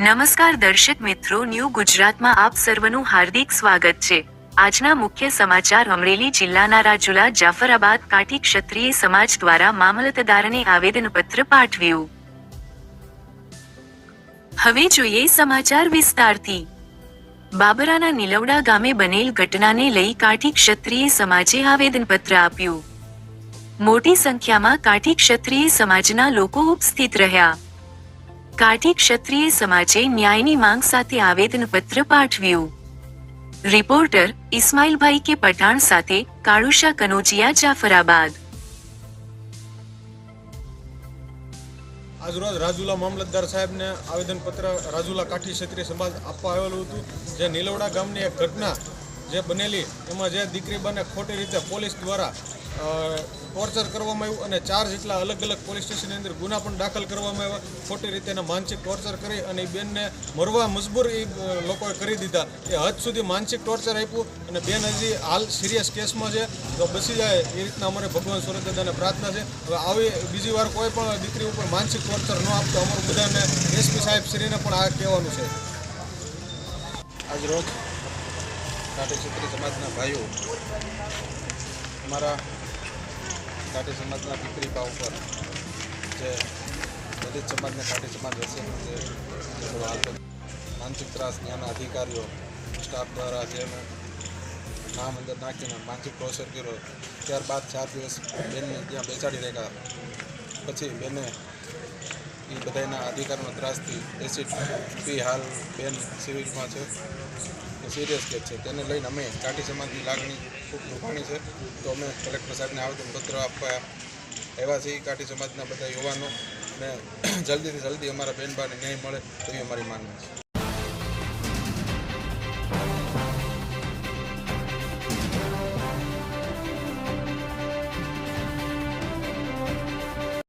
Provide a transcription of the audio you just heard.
નમસ્કાર દર્શક મિત્રો, ન્યૂ ગુજરાતમાં આપ સર્વનું હાર્દિક સ્વાગત છે. આજના મુખ્ય સમાચાર અમરેલી જિલ્લાના રાજુલા, જાફરાબાદ કાઠી ક્ષત્રિય સમાજ દ્વારા મામલતદારને આવેદનપત્ર પાઠવ્યું. હવે જોઈએ સમાચાર વિસ્તારથી. બાબરાના નિલવડા ગામે બનેલ ઘટનાને લઈ કાઠી ક્ષત્રિય સમાજે આવેદનપત્ર આપ્યું. મોટી સંખ્યામાં કાઠી ક્ષત્રિય સમાજના લોકો ઉપસ્થિત રહ્યા. કાઠી ક્ષત્રિય સમાજે ન્યાયની માંગ સાથે આવેદનપત્ર પાઠવ્યું. રિપોર્ટર ઇસ્માઇલભાઈ કે પઠાણ સાથે કાળુશા કનોજિયા જાફરાબાદ. આજરોજ રાજુલા મામલતદાર સાહેબને આવેદનપત્ર રાજુલા કાઠી ક્ષત્રિય સમાજ આપવા આવેલું હતું. જે નીલવડા ગામની એક ઘટના જે બનેલી, એમાં જે દીકરી બને ખોટી રીતે પોલીસ દ્વારા ટોર્ચર કરવામાં આવ્યું અને ચાર જેટલા અલગ અલગ પોલીસ સ્ટેશનની અંદર ગુના પણ દાખલ કરવામાં આવ્યા. ખોટી રીતે એને માનસિક ટોર્ચર કરી અને એ બેનને મરવા મજબૂર એ લોકોએ કરી દીધા. એ હદ સુધી માનસિક ટોર્ચર આપ્યું અને બેન હજી હાલ સિરિયસ કેસમાં છે. તો બસી જાય એ રીતના અમારે ભગવાન સુરતદાદાને પ્રાર્થના છે. હવે આવી બીજી વાર કોઈ પણ દીકરી ઉપર માનસિક ટોર્ચર ન આપતો અમારું બધાને એસપી સાહેબ શ્રીને પણ આ કહેવાનું છે. આજ રોજ કાઠી ક્ષત્રિય સમાજના ભાઈઓ, અમારા કાઠી સમાજના દીકરી બા ઉપર જે દલિત સમાજને કાઠી સમાજ હશે જે માનસિક ત્રાસ ત્યાંના અધિકારીઓ, સ્ટાફ દ્વારા જે નામ અંદર નાખીને માનસિક ટોર્ચર કર્યો, ત્યારબાદ ચાર દિવસ બેનને ત્યાં બેસાડી રાખ્યા. પછી બેને એ બધાના અધિકારોના ત્રાસથી એસિડ પી હાલ બેન સિવિલમાં છે. સિરિયસ કેસ છે. તેને લઈને અમે કાઠી સમાજની લાગણી ખૂબ દુભાણી છે. તો અમે કલેક્ટર સાહેબને આવેદનપત્ર આપવા આવ્યા છીએ કાઠી સમાજના બધા યુવાનો ને જલ્દીથી જલ્દી અમારા બેનબાને ન્યાય મળે એવી અમારી માનવી છે.